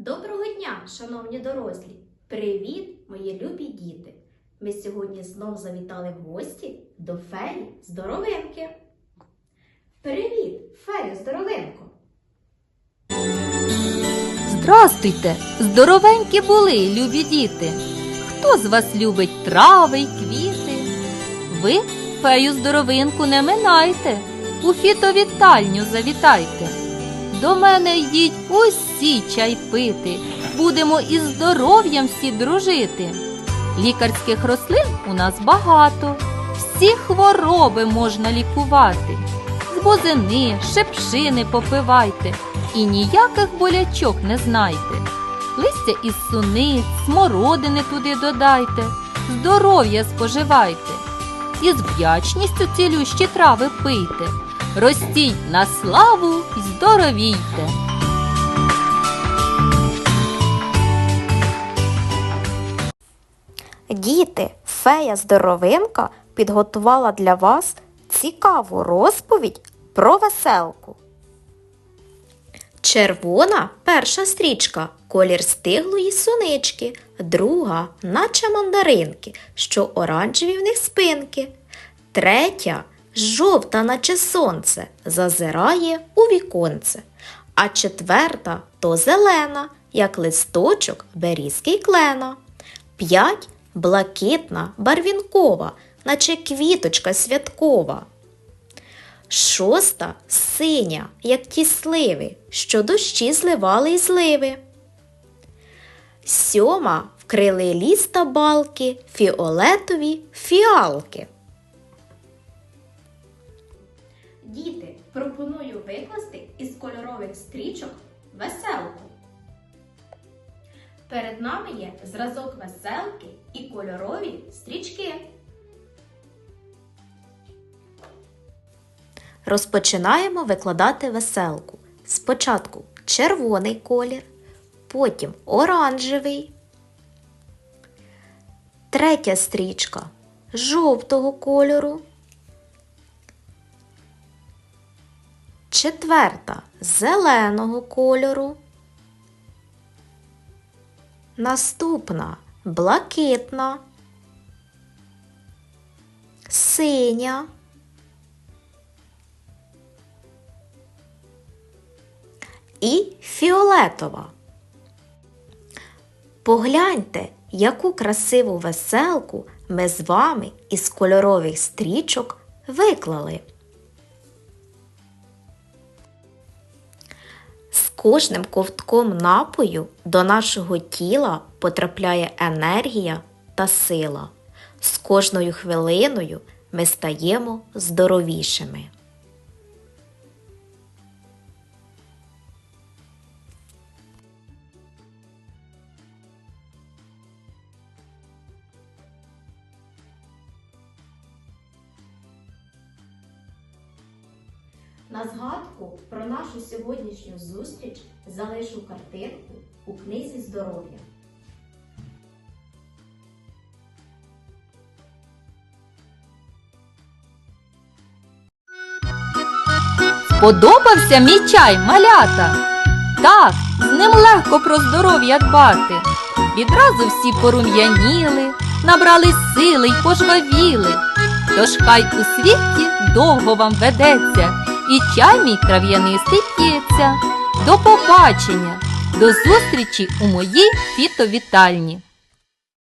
Доброго дня, шановні дорослі! Привіт, мої любі діти! Ми сьогодні знов завітали в гості до феї Здоровинки. Привіт, фея Здоровинко! Здрастуйте, здоровенькі були, любі діти. Хто з вас любить трави й квіти? Ви фею здоровинку не минайте, у фітовітальню завітайте. До мене йдіть усі чай пити, будемо із здоров'ям всі дружити. Лікарських рослин у нас багато, всі хвороби можна лікувати. З бузини, шепшини попивайте і ніяких болячок не знайте. Листя із суниць, смородини туди додайте, здоров'я споживайте. І з вдячністю цілющі трави пийте. Ростіть на славу й здоровійте. Діти, фея Здоровинка підготувала для вас цікаву розповідь про веселку. Червона перша стрічка колір стиглої сунички, друга, наче мандаринки, що оранжеві в них спинки. Третя жовта, наче сонце, зазирає у віконце. А четверта то зелена, як листочок берізки клена. П'ять блакитна, барвінкова, наче квіточка святкова. Шоста синя, як ті сливи, що дощі зливали й зливи. Сьома вкрили ліс та балки, фіолетові фіалки. Пропоную викласти із кольорових стрічок веселку. Перед нами є зразок веселки і кольорові стрічки. Розпочинаємо викладати веселку. Спочатку червоний колір, потім оранжевий. Третя стрічка жовтого кольору. Четверта зеленого кольору. Наступна блакитна, синя. і фіолетова. Погляньте, яку красиву веселку ми з вами із кольорових стрічок виклали. Кожним ковтком напою до нашого тіла потрапляє енергія та сила. З кожною хвилиною ми стаємо здоровішими. На згадку про нашу сьогоднішню зустріч залишу картинку у книзі здоров'я. Сподобався мій чай, малята? Так, з ним легко про здоров'я дбати. Відразу всі порум'яніли, набрали сили й пожвавіли. Тож хай у світі довго вам ведеться, і чай мій трав'янистий п'ється. До побачення, до зустрічі у моїй фітовітальні.